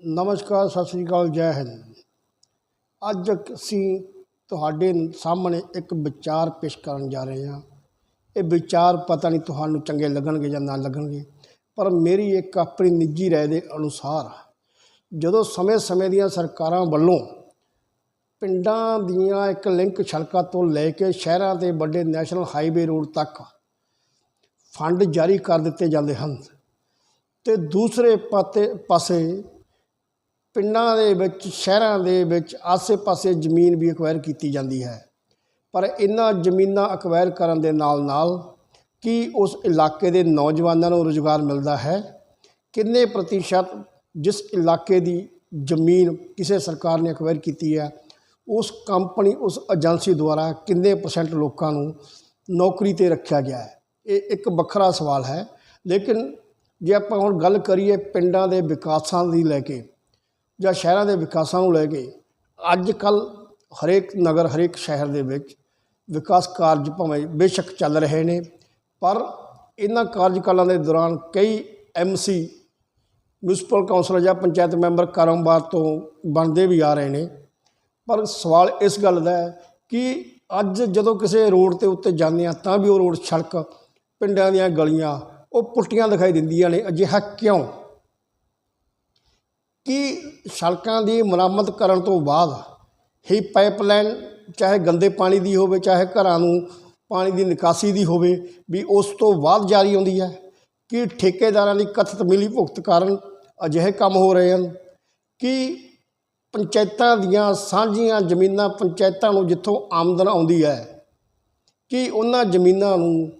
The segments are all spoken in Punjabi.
ਨਮਸਕਾਰ, ਸਤਿ ਸ੍ਰੀ ਅਕਾਲ, ਜੈ ਹਿੰਦ। ਅੱਜ ਅਸੀਂ ਤੁਹਾਡੇ ਸਾਹਮਣੇ ਇੱਕ ਵਿਚਾਰ ਪੇਸ਼ ਕਰਨ ਜਾ ਰਹੇ ਹਾਂ। ਇਹ ਵਿਚਾਰ ਪਤਾ ਨਹੀਂ ਤੁਹਾਨੂੰ ਚੰਗੇ ਲੱਗਣਗੇ ਜਾਂ ਨਾ ਲੱਗਣਗੇ, ਪਰ ਮੇਰੀ ਇੱਕ ਆਪਣੀ ਨਿੱਜੀ ਰਾਏ ਦੇ ਅਨੁਸਾਰ ਜਦੋਂ ਸਮੇਂ-ਸਮੇਂ ਦੀਆਂ ਸਰਕਾਰਾਂ ਵੱਲੋਂ ਪਿੰਡਾਂ ਦੀਆਂ ਇੱਕ ਲਿੰਕ ਸੜਕਾਂ ਤੋਂ ਲੈ ਕੇ ਸ਼ਹਿਰਾਂ ਦੇ ਵੱਡੇ ਨੈਸ਼ਨਲ ਹਾਈਵੇ ਰੋਡ ਤੱਕ ਫੰਡ ਜਾਰੀ ਕਰ ਦਿੱਤੇ ਜਾਂਦੇ ਹਨ ਤੇ ਦੂਸਰੇ ਪਾਤੇ ਪਾਸੇ ਪਿੰਡਾਂ ਦੇ ਵਿੱਚ, ਸ਼ਹਿਰਾਂ ਦੇ ਵਿੱਚ ਆਸੇ-ਪਾਸੇ ਜ਼ਮੀਨ ਵੀ ਅਕਵਾਇਰ ਕੀਤੀ ਜਾਂਦੀ ਹੈ। ਪਰ ਇਹਨਾਂ ਜ਼ਮੀਨਾਂ ਅਕਵਾਇਰ ਕਰਨ ਦੇ ਨਾਲ-ਨਾਲ ਕੀ ਉਸ ਇਲਾਕੇ ਦੇ ਨੌਜਵਾਨਾਂ ਨੂੰ ਰੁਜ਼ਗਾਰ ਮਿਲਦਾ ਹੈ? ਕਿੰਨੇ ਪ੍ਰਤੀਸ਼ਤ ਜਿਸ ਇਲਾਕੇ ਦੀ ਜ਼ਮੀਨ ਕਿਸੇ ਸਰਕਾਰ ਨੇ ਅਕਵਾਇਰ ਕੀਤੀ ਹੈ? ਉਸ ਕੰਪਨੀ ਉਸ ਏਜੰਸੀ ਦੁਆਰਾ ਕਿੰਨੇ ਪਰਸੈਂਟ ਲੋਕਾਂ ਨੂੰ ਨੌਕਰੀ ਤੇ ਰੱਖਿਆ ਗਿਆ ਹੈ? ਇਹ ਇੱਕ ਵੱਖਰਾ ਸਵਾਲ ਹੈ। ਲੇਕਿਨ ਜੇ ਆਪਾਂ ਹੁਣ ਗੱਲ ਕਰੀਏ ਪਿੰਡਾਂ ਦੇ ਵਿਕਾਸਾਂ ਦੀ ਲੈ ਕੇ ਜਾਂ ਸ਼ਹਿਰਾਂ ਦੇ ਵਿਕਾਸਾਂ ਨੂੰ ਲੈ ਕੇ ਅੱਜ ਕੱਲ ਹਰੇਕ ਨਗਰ, ਹਰੇਕ ਸ਼ਹਿਰ ਦੇ ਵਿੱਚ ਵਿਕਾਸ ਕਾਰਜ ਭਾਵੇਂ ਬੇਸ਼ੱਕ ਚੱਲ ਰਹੇ ਨੇ, ਪਰ ਇਹਨਾਂ ਕਾਰਜਕਾਲਾਂ ਦੇ ਦੌਰਾਨ ਕਈ ਐਮਸੀ ਮਿਊਨਿਸਪਲ ਕਾਉਂਸਲਰ ਜਾਂ ਪੰਚਾਇਤ ਮੈਂਬਰ ਕਾਰੋਬਾਰ ਤੋਂ ਬਣਦੇ ਵੀ ਆ ਰਹੇ ਨੇ। ਪਰ ਸਵਾਲ ਇਸ ਗੱਲ ਦਾ ਹੈ ਕਿ ਅੱਜ ਜਦੋਂ ਕਿਸੇ ਰੋਡ ਤੇ ਉੱਤੇ ਜਾਂਦੇ ਆ ਤਾਂ ਵੀ ਉਹ ਰੋਡ ਸੜਕ, ਪਿੰਡਾਂ ਦੀਆਂ ਗਲੀਆਂ ਉਹ ਪੁੱਟੀਆਂ ਦਿਖਾਈ ਦਿੰਦੀਆਂ ਨੇ, ਅਜਿਹਾ ਕਿਉਂ? ਕਿ ਸੜਕਾਂ ਦੀ ਮੁਰੰਮਤ ਕਰਨ ਤੋਂ ਬਾਅਦ ਹੀ ਪਾਈਪਲਾਈਨ ਚਾਹੇ ਗੰਦੇ ਪਾਣੀ ਦੀ ਹੋਵੇ, ਚਾਹੇ ਘਰਾਂ ਨੂੰ ਪਾਣੀ ਦੀ ਨਿਕਾਸੀ ਦੀ ਹੋਵੇ, ਵੀ ਉਸ ਤੋਂ ਬਾਅਦ ਜਾਰੀ ਆਉਂਦੀ ਹੈ ਕਿ ਠੇਕੇਦਾਰਾਂ ਦੀ ਕਥਿਤ ਮਿਲੀ ਭੁਗਤ ਕਾਰਨ ਅਜਿਹੇ ਕੰਮ ਹੋ ਰਹੇ ਹਨ। ਕਿ ਪੰਚਾਇਤਾਂ ਦੀਆਂ ਸਾਂਝੀਆਂ ਜ਼ਮੀਨਾਂ ਪੰਚਾਇਤਾਂ ਨੂੰ ਜਿੱਥੋਂ ਆਮਦਨ ਆਉਂਦੀ ਹੈ, ਕਿ ਉਹਨਾਂ ਜ਼ਮੀਨਾਂ ਨੂੰ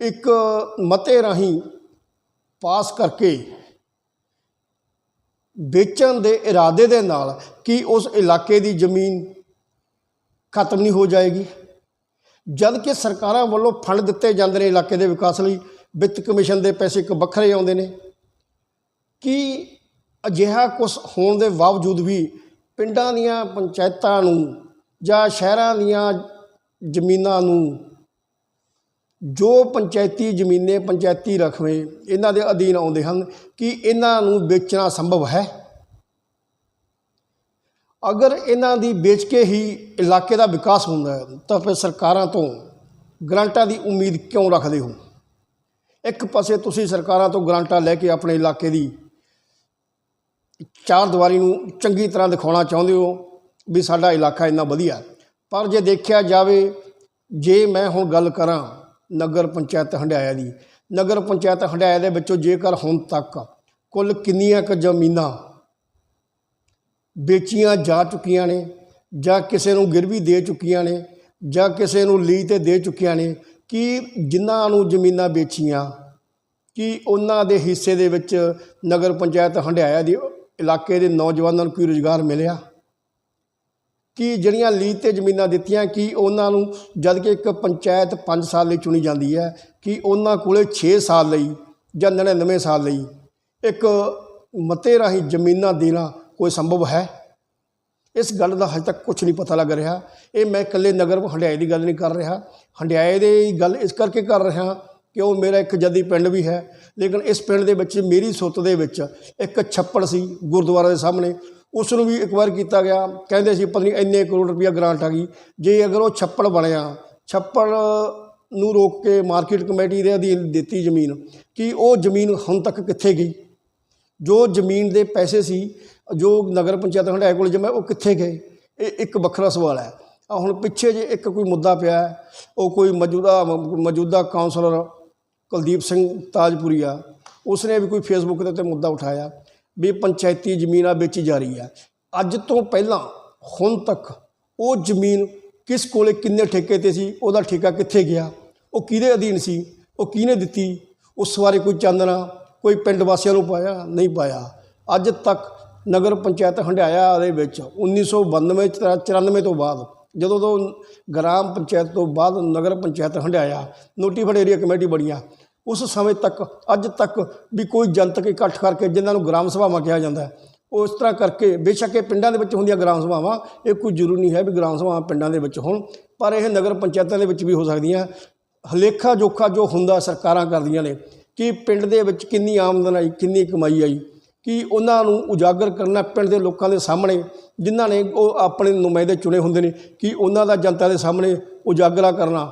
ਇੱਕ ਮਤੇ ਰਾਹੀਂ ਪਾਸ ਕਰਕੇ ਵੇਚਣ ਦੇ ਇਰਾਦੇ ਦੇ ਨਾਲ ਕੀ ਉਸ ਇਲਾਕੇ ਦੀ ਜ਼ਮੀਨ ਖਤਮ ਨਹੀਂ ਹੋ ਜਾਏਗੀ? ਜਦ ਕਿ ਸਰਕਾਰਾਂ ਵੱਲੋਂ ਫੰਡ ਦਿੱਤੇ ਜਾਂਦੇ ਨੇ ਇਲਾਕੇ ਦੇ ਵਿਕਾਸ ਲਈ, ਵਿੱਤ ਕਮਿਸ਼ਨ ਦੇ ਪੈਸੇ ਇੱਕ ਵੱਖਰੇ ਆਉਂਦੇ ਨੇ। ਕੀ ਅਜਿਹਾ ਕੁਝ ਹੋਣ ਦੇ ਬਾਵਜੂਦ ਵੀ ਪਿੰਡਾਂ ਦੀਆਂ ਪੰਚਾਇਤਾਂ ਨੂੰ ਜਾਂ ਸ਼ਹਿਰਾਂ ਦੀਆਂ ਜ਼ਮੀਨਾਂ ਨੂੰ ਜੋ ਪੰਚਾਇਤੀ ਜ਼ਮੀਨੇ ਪੰਚਾਇਤੀ ਰਕਮੇ ਇਹਨਾਂ ਦੇ ਅਧੀਨ ਆਉਂਦੇ ਹਨ, ਕਿ ਇਹਨਾਂ ਨੂੰ ਵੇਚਣਾ ਸੰਭਵ ਹੈ? ਅਗਰ ਇਹਨਾਂ ਦੀ ਵੇਚ ਕੇ ਹੀ ਇਲਾਕੇ ਦਾ ਵਿਕਾਸ ਹੁੰਦਾ ਹੈ, ਤਾਂ ਫਿਰ ਸਰਕਾਰਾਂ ਤੋਂ ਗ੍ਰਾਂਟਾਂ ਦੀ ਉਮੀਦ ਕਿਉਂ ਰੱਖਦੇ ਹੋ? ਇੱਕ ਪਾਸੇ ਤੁਸੀਂ ਸਰਕਾਰਾਂ ਤੋਂ ਗ੍ਰਾਂਟਾਂ ਲੈ ਕੇ ਆਪਣੇ ਇਲਾਕੇ ਦੀ ਚਾਰ ਦੀਵਾਰੀ ਨੂੰ ਚੰਗੀ ਤਰ੍ਹਾਂ ਦਿਖਾਉਣਾ ਚਾਹੁੰਦੇ ਹੋ ਵੀ ਸਾਡਾ ਇਲਾਕਾ ਇੰਨਾ ਵਧੀਆ ਪਰ ਜੇ ਦੇਖਿਆ ਜਾਵੇ, ਜੇ ਮੈਂ ਹੁਣ ਗੱਲ ਕਰਾਂ ਨਗਰ ਪੰਚਾਇਤ ਹੰਡਿਆਇਆ ਦੀ। ਨਗਰ ਪੰਚਾਇਤ ਹੰਡਿਆਇਆ ਦੇ ਵਿੱਚੋਂ ਜੇਕਰ ਹੁਣ ਤੱਕ ਕੁੱਲ ਕਿੰਨੀਆਂ ਕੁ ਜ਼ਮੀਨਾਂ ਵੇਚੀਆਂ ਜਾ ਚੁੱਕੀਆਂ ਨੇ, ਜਾਂ ਕਿਸੇ ਨੂੰ ਗਿਰਵੀ ਦੇ ਚੁੱਕੀਆਂ ਨੇ, ਜਾਂ ਕਿਸੇ ਨੂੰ ਲੀਜ਼ ਤੇ ਦੇ ਚੁੱਕੀਆਂ ਨੇ, ਕਿ ਜਿਨ੍ਹਾਂ ਨੂੰ ਜ਼ਮੀਨਾਂ ਵੇਚੀਆਂ, ਕਿ ਉਹਨਾਂ ਦੇ ਹਿੱਸੇ ਦੇ ਵਿੱਚ ਨਗਰ ਪੰਚਾਇਤ ਹੰਡਿਆਇਆ ਦੀ ਇਲਾਕੇ ਦੇ ਨੌਜਵਾਨਾਂ ਨੂੰ ਕੋਈ ਰੁਜ਼ਗਾਰ ਮਿਲਿਆ? ਕਿ ਜਿਹੜੀਆਂ ਲੀਜ਼ ਤੇ ਜ਼ਮੀਨਾਂ ਦਿੱਤੀਆਂ ਕਿ ਉਹਨਾਂ ਨੂੰ ਜਦ ਕਿ ਇੱਕ ਪੰਚਾਇਤ 5 ਸਾਲ ਲਈ ਚੁਣੀ ਜਾਂਦੀ ਹੈ ਕਿ ਉਹਨਾਂ ਕੋਲੇ 6 ਸਾਲ ਲਈ ਜਾਂ 99 ਸਾਲ ਲਈ ਇੱਕ ਮਤੇ ਰਾਹੀਂ ਜ਼ਮੀਨਾਂ ਦੇਣਾ ਕੋਈ ਸੰਭਵ ਹੈ? ਇਸ ਗੱਲ ਦਾ ਹਜੇ ਤੱਕ ਕੁਝ ਨਹੀਂ ਪਤਾ ਲੱਗ ਰਿਹਾ। ਇਹ ਮੈਂ ਇਕੱਲੇ ਨਗਰ ਹੰਡਿਆਏ ਦੀ ਗੱਲ ਨਹੀਂ ਕਰ ਰਿਹਾ। ਹੰਡਿਆਏ ਦੀ ਗੱਲ ਇਸ ਕਰਕੇ ਕਰ ਰਿਹਾ ਕਿ ਉਹ ਮੇਰਾ ਇੱਕ ਜੱਦੀ ਪਿੰਡ ਵੀ ਹੈ। ਲੇਕਿਨ ਇਸ ਪਿੰਡ ਦੇ ਵਿੱਚ, ਮੇਰੀ ਸੁੱਤ ਦੇ ਵਿੱਚ ਇੱਕ ਛੱਪੜ ਸੀ ਗੁਰਦੁਆਰਾ ਦੇ ਸਾਹਮਣੇ। ਉਸ ਨੂੰ ਵੀ ਇਕਵਾਰ ਕੀਤਾ ਗਿਆ। ਕਹਿੰਦੇ ਸੀ, ਪਤਾ ਨਹੀਂ ਇੰਨੇ ਕਰੋੜ ਰੁਪਇਆ ਗ੍ਰਾਂਟ ਆ ਗਈ। ਜੇ ਅਗਰ ਉਹ ਛੱਪੜ ਬਣਿਆ, ਛੱਪੜ ਨੂੰ ਰੋਕ ਕੇ ਮਾਰਕੀਟ ਕਮੇਟੀ ਦੇ ਅਧੀਨ ਦਿੱਤੀ ਜ਼ਮੀਨ, ਕਿ ਉਹ ਜ਼ਮੀਨ ਹੁਣ ਤੱਕ ਕਿੱਥੇ ਗਈ? ਜੋ ਜ਼ਮੀਨ ਦੇ ਪੈਸੇ ਸੀ, ਜੋ ਨਗਰ ਪੰਚਾਇਤ ਹੰਡਾਏ ਕੋਲ ਜਮਾ ਉਹ ਕਿੱਥੇ ਗਏ? ਇਹ ਇੱਕ ਵੱਖਰਾ ਸਵਾਲ ਹੈ। ਆ ਹੁਣ ਪਿੱਛੇ ਜੇ ਇੱਕ ਕੋਈ ਮੁੱਦਾ ਪਿਆ ਉਹ ਕੋਈ ਮੌਜੂਦਾ ਮੌਜੂਦਾ ਕਾਉਂਸਲਰ ਕੁਲਦੀਪ ਸਿੰਘ ਤਾਜਪੁਰੀਆ, ਉਸਨੇ ਵੀ ਕੋਈ ਫੇਸਬੁੱਕ ਦੇ ਉੱਤੇ ਮੁੱਦਾ ਉਠਾਇਆ। ਵੀ ਪੰਚਾਇਤੀ ਜ਼ਮੀਨਾਂ ਵੇਚੀ ਜਾ ਰਹੀ ਹੈ। ਅੱਜ ਤੋਂ ਪਹਿਲਾਂ, ਹੁਣ ਤੱਕ ਉਹ ਜ਼ਮੀਨ ਕਿਸ ਕੋਲੇ ਕਿੰਨੇ ਠੇਕੇ ਤੇ ਸੀ, ਉਹਦਾ ਠੇਕਾ ਕਿੱਥੇ ਗਿਆ, ਉਹ ਕਿਹਦੇ ਅਧੀਨ ਸੀ, ਉਹ ਕਿਹਨੇ ਦਿੱਤੀ, ਉਸ ਬਾਰੇ ਕੋਈ ਚਾਨਣਾ ਕੋਈ ਪਿੰਡ ਵਾਸੀਆਂ ਨੂੰ ਪਾਇਆ, ਨਹੀਂ ਪਾਇਆ। ਅੱਜ ਤੱਕ ਨਗਰ ਪੰਚਾਇਤ ਹੰਡਿਆਇਆ ਦੇ ਵਿੱਚ 1992 ਚ 94 ਤੋਂ ਬਾਅਦ, ਜਦੋਂ ਤੋਂ ਗ੍ਰਾਮ ਪੰਚਾਇਤ ਤੋਂ ਬਾਅਦ ਨਗਰ panchayat Handiaya notified area committee ਬਣੀਆਂ ਉਸ ਸਮੇਂ ਤੱਕ, ਅੱਜ ਤੱਕ ਵੀ ਕੋਈ ਜਨਤਕ ਇਕੱਠ ਕਰਕੇ ਜਿਨ੍ਹਾਂ ਨੂੰ ਗ੍ਰਾਮ ਸਭਾਵਾਂ ਕਿਹਾ ਜਾਂਦਾ ਹੈ ਉਹ ਇਸ ਤਰ੍ਹਾਂ ਕਰਕੇ ਬੇਸ਼ੱਕ ਇਹ ਪਿੰਡਾਂ ਦੇ ਵਿੱਚ ਹੁੰਦੀਆਂ ਗ੍ਰਾਮ ਸਭਾਵਾਂ, ਇਹ ਕੋਈ ਜ਼ਰੂਰੀ ਨਹੀਂ ਹੈ ਵੀ ਗ੍ਰਾਮ ਸਭਾਵਾਂ ਪਿੰਡਾਂ ਦੇ ਵਿੱਚ ਹੋਣ, ਪਰ ਇਹ ਨਗਰ ਪੰਚਾਇਤਾਂ ਦੇ ਵਿੱਚ ਵੀ ਹੋ ਸਕਦੀਆਂ। ਹਲੇਖਾ ਜੋਖਾ ਜੋ ਹੁੰਦਾ, ਸਰਕਾਰਾਂ ਕਰਦੀਆਂ ਨੇ ਕਿ ਪਿੰਡ ਦੇ ਵਿੱਚ ਕਿੰਨੀ ਆਮਦਨ ਆਈ, ਕਿੰਨੀ ਕਮਾਈ ਆਈ, ਕਿ ਉਹਨਾਂ ਨੂੰ ਉਜਾਗਰ ਕਰਨਾ ਪਿੰਡ ਦੇ ਲੋਕਾਂ ਦੇ ਸਾਹਮਣੇ, ਜਿਨ੍ਹਾਂ ਨੇ ਉਹ ਆਪਣੇ ਨੁਮਾਇੰਦੇ ਚੁਣੇ ਹੁੰਦੇ ਨੇ ਕਿ ਉਹਨਾਂ ਦਾ ਜਨਤਾ ਦੇ ਸਾਹਮਣੇ ਉਜਾਗਰਾ ਕਰਨਾ,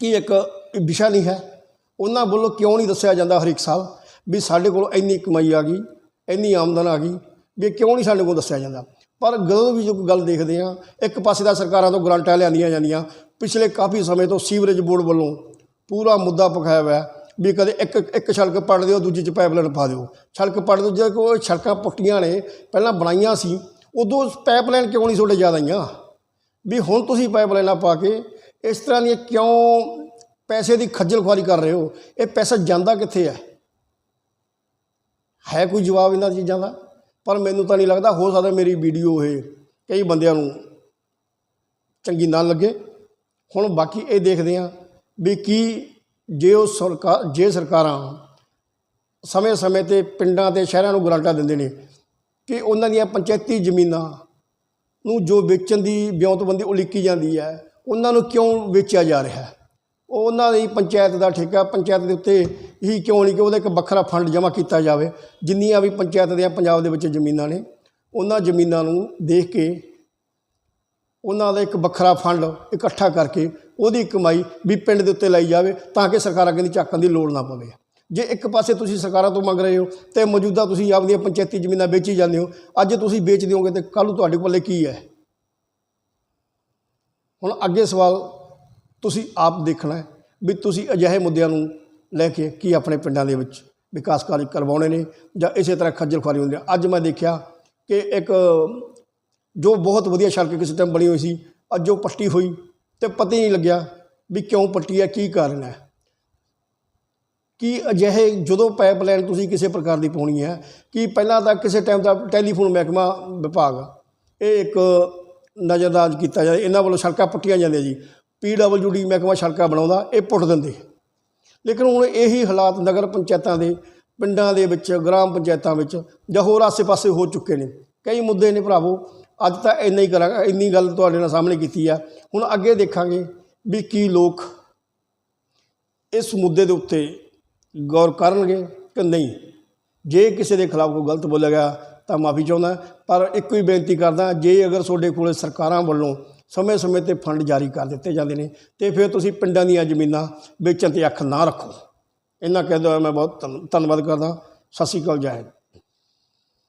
ਕੀ ਇੱਕ ਵਿਸ਼ਾ ਨਹੀਂ ਹੈ। ਉਹਨਾਂ ਵੱਲੋਂ ਕਿਉਂ ਨਹੀਂ ਦੱਸਿਆ ਜਾਂਦਾ ਹਰ ਇੱਕ ਸਾਲ ਵੀ ਸਾਡੇ ਕੋਲ ਇੰਨੀ ਕਮਾਈ ਆ ਗਈ, ਇੰਨੀ ਆਮਦਨ ਆ ਗਈ, ਵੀ ਕਿਉਂ ਨਹੀਂ ਸਾਡੇ ਕੋਲ ਦੱਸਿਆ ਜਾਂਦਾ। ਪਰ ਜਦੋਂ ਵੀ ਜੋ ਗੱਲ ਦੇਖਦੇ ਆ ਇੱਕ ਪਾਸੇ ਦਾ ਸਰਕਾਰਾਂ ਤੋਂ ਗਰੰਟਾਂ ਲਿਆਂਦੀਆਂ ਜਾਂਦੀਆਂ। ਪਿਛਲੇ ਕਾਫੀ ਸਮੇਂ ਤੋਂ ਸੀਵਰੇਜ ਬੋਰਡ ਵੱਲੋਂ ਪੂਰਾ ਮੁੱਦਾ ਪਕਾਇਆ ਹੋਇਆ ਵੀ ਕਦੇ ਇੱਕ ਇੱਕ ਸੜਕ ਪੜ ਦਿਓ, ਦੂਜੀ 'ਚ ਪਾਈਪਲਾਈਨ ਪਾ ਦਿਓ। ਸੜਕ ਪੜ ਦਿਓ, ਜੇ ਕੋਈ ਸੜਕਾਂ ਪੁੱਟੀਆਂ ਨੇ, ਪਹਿਲਾਂ ਬਣਾਈਆਂ ਸੀ, ਉਦੋਂ ਪਾਈਪਲਾਈਨ ਕਿਉਂ ਨਹੀਂ ਤੁਹਾਡੇ ਜ਼ਿਆਦਾ ਆਈਆਂ? ਵੀ ਹੁਣ ਤੁਸੀਂ ਪਾਈਪਲਾਈਨਾਂ ਪਾ ਕੇ ਇਸ ਤਰ੍ਹਾਂ ਦੀਆਂ ਕਿਉਂ ਪੈਸੇ ਦੀ ਖੱਜਲ ਖੁਆਰੀ ਕਰ ਰਹੇ ਹੋ, ਇਹ ਪੈਸਾ ਜਾਂਦਾ ਕਿੱਥੇ ਹੈ? ਹੈ ਕੋਈ ਜਵਾਬ ਇਹਨਾਂ ਚੀਜ਼ਾਂ ਦਾ? ਪਰ ਮੈਨੂੰ ਤਾਂ ਨਹੀਂ ਲੱਗਦਾ, ਹੋ ਸਕਦਾ ਮੇਰੀ ਵੀਡੀਓ ਇਹ ਕਈ ਬੰਦਿਆਂ ਨੂੰ ਚੰਗੀ ਨਾ ਲੱਗੇ। ਹੁਣ ਬਾਕੀ ਇਹ ਦੇਖਦੇ ਹਾਂ ਵੀ ਕੀ ਜੇ ਉਹ ਸਰਕਾਰ, ਜੇ ਸਰਕਾਰਾਂ ਸਮੇਂ-ਸਮੇਂ ਤੇ ਪਿੰਡਾਂ ਤੇ ਸ਼ਹਿਰਾਂ ਨੂੰ ਗਰਾਂਟਾਂ ਦਿੰਦੇ ਨੇ ਕਿ ਉਹਨਾਂ ਦੀਆਂ ਪੰਚਾਇਤੀ ਜ਼ਮੀਨਾਂ ਨੂੰ ਜੋ ਵੇਚਣ ਦੀ ਵਿਉਂਤਬੰਦੀ ਉਲੀਕੀ ਜਾਂਦੀ ਹੈ, ਉਹਨਾਂ ਨੂੰ ਕਿਉਂ ਵੇਚਿਆ ਜਾ ਰਿਹਾ ਹੈ? ਉਹਨਾਂ ਦੀ ਪੰਚਾਇਤ ਦਾ ਠੇਕਾ, ਪੰਚਾਇਤ ਦੇ ਉੱਤੇ ਹੀ ਕਿਉਂ ਨਹੀਂ ਕਿ ਉਹਦਾ ਇੱਕ ਵੱਖਰਾ ਫੰਡ ਜਮ੍ਹਾਂ ਕੀਤਾ ਜਾਵੇ, ਜਿੰਨੀਆਂ ਵੀ ਪੰਚਾਇਤ ਦੀਆਂ ਪੰਜਾਬ ਦੇ ਵਿੱਚ ਜ਼ਮੀਨਾਂ ਨੇ, ਉਹਨਾਂ ਜ਼ਮੀਨਾਂ ਨੂੰ ਦੇਖ ਕੇ ਉਹਨਾਂ ਦਾ ਇੱਕ ਵੱਖਰਾ ਫੰਡ ਇਕੱਠਾ ਕਰਕੇ ਉਹਦੀ ਕਮਾਈ ਵੀ ਪਿੰਡ ਦੇ ਉੱਤੇ ਲਈ ਜਾਵੇ ਤਾਂ ਕਿ ਸਰਕਾਰਾਂ ਕਹਿੰਦੀ ਚੱਕਣ ਦੀ ਲੋੜ ਨਾ ਪਵੇ। ਜੇ ਇੱਕ ਪਾਸੇ ਤੁਸੀਂ ਸਰਕਾਰਾਂ ਤੋਂ ਮੰਗ ਰਹੇ ਹੋ ਤੇ ਮੌਜੂਦਾ ਤੁਸੀਂ ਆਪਦੀਆਂ ਪੰਚਾਇਤੀ ਜ਼ਮੀਨਾਂ ਵੇਚੀ ਜਾਂਦੇ ਹੋ, ਅੱਜ ਤੁਸੀਂ ਵੇਚ ਦਿਓਗੇ ਤੇ ਕੱਲ੍ਹ ਨੂੰ ਤੁਹਾਡੇ ਕੋਲੇ ਕੀ ਹੈ? ਹੁਣ ਅੱਗੇ ਸਵਾਲ ਤੁਸੀਂ ਆਪ ਦੇਖਣਾ ਹੈ ਵੀ ਤੁਸੀਂ ਅਜਿਹੇ ਮੁੱਦਿਆਂ ਨੂੰ ਲੈ ਕੇ ਕੀ ਆਪਣੇ ਪਿੰਡਾਂ ਦੇ ਵਿੱਚ ਵਿਕਾਸ ਕਾਰਜ ਕਰਵਾਉਣੇ ਨੇ ਜਾਂ ਇਸੇ ਤਰ੍ਹਾਂ ਖੱਜਲ ਖੁਆਰੀ ਹੁੰਦੀ ਹੈ। ਅੱਜ ਮੈਂ ਦੇਖਿਆ ਕਿ ਇੱਕ, ਜੋ ਬਹੁਤ ਵਧੀਆ ਸੜਕ ਕਿਸੇ ਟਾਈਮ ਬਣੀ ਹੋਈ ਸੀ, ਅੱਜ ਉਹ ਪੱਟੀ ਹੋਈ ਤੇ ਪਤਾ ਹੀ ਨਹੀਂ ਲੱਗਿਆ ਵੀ ਕਿਉਂ ਪੱਟੀ ਹੈ, ਕੀ ਕਾਰਨ ਹੈ। ਕਿ ਅਜਿਹੇ ਜਦੋਂ ਪਾਈਪਲਾਈਨ ਤੁਸੀਂ ਕਿਸੇ ਪ੍ਰਕਾਰ ਦੀ ਪਾਉਣੀ ਹੈ, ਕਿ ਪਹਿਲਾਂ ਤਾਂ ਕਿਸੇ ਟਾਈਮ ਦਾ ਟੈਲੀਫੋਨ ਮਹਿਕਮਾ ਵਿਭਾਗ ਇਹ ਇੱਕ ਨਜ਼ਰਅੰਦਾਜ਼ ਕੀਤਾ ਜਾਏ, ਇਹਨਾਂ ਵੱਲੋਂ ਸੜਕਾਂ ਪੱਟੀਆਂ ਜਾਂਦੀਆਂ ਜੀ। ਪੀਡਬਲਯੂਡੀ ਮਹਿਕਮਾ ਸੜਕਾਂ ਬਣਾਉਂਦਾ, ਇਹ ਪੁੱਟ ਦਿੰਦੇ। ਲੇਕਿਨ ਹੁਣ ਇਹੀ ਹਾਲਾਤ ਨਗਰ ਪੰਚਾਇਤਾਂ ਦੇ, ਪਿੰਡਾਂ ਦੇ ਵਿੱਚ, ਗ੍ਰਾਮ ਪੰਚਾਇਤਾਂ ਵਿੱਚ ਜਾਂ ਹੋਰ ਆਸੇ-ਪਾਸੇ ਹੋ ਚੁੱਕੇ ਨੇ। ਕਈ ਮੁੱਦੇ ਨੇ ਭਰਾਵੋ, ਅੱਜ ਤਾਂ ਇੰਨਾ ਹੀ ਕਰਾਂਗਾ, ਇੰਨੀ ਗੱਲ ਤੁਹਾਡੇ ਨਾਲ ਸਾਹਮਣੇ ਕੀਤੀ ਆ। ਹੁਣ ਅੱਗੇ ਦੇਖਾਂਗੇ ਵੀ ਕੀ ਲੋਕ ਇਸ ਮੁੱਦੇ ਦੇ ਉੱਤੇ ਗੌਰ ਕਰਨਗੇ ਕਿ ਨਹੀਂ। ਜੇ ਕਿਸੇ ਦੇ ਖਿਲਾਫ ਕੋਈ ਗਲਤ ਬੋਲਿਆ ਗਿਆ ਤਾਂ ਮਾਫੀ ਚਾਹੁੰਦਾ, ਪਰ ਇੱਕੋ ਹੀ ਬੇਨਤੀ ਕਰਦਾ, ਜੇ ਅਗਰ ਤੁਹਾਡੇ ਕੋਲੇ ਸਰਕਾਰਾਂ ਵੱਲੋਂ ਸਮੇਂ-ਸਮੇਂ ਤੇ ਫੰਡ ਜਾਰੀ ਕਰ ਦਿੱਤੇ ਜਾਂਦੇ ਨੇ ਤੇ ਫਿਰ ਤੁਸੀਂ ਪਿੰਡਾਂ ਦੀਆਂ ਜ਼ਮੀਨਾਂ ਵੇਚਣ ਤੇ ਅੱਖ ਨਾ ਰੱਖੋ। ਇਹਨਾਂ ਕਹਿੰਦਾ ਮੈਂ ਬਹੁਤ ਧੰਨ- ਧੰਨਵਾਦ ਕਰਦਾ। ਸਤਿ ਸ਼੍ਰੀ ਅਕਾਲ, ਜੈ ਹਿੰਦ।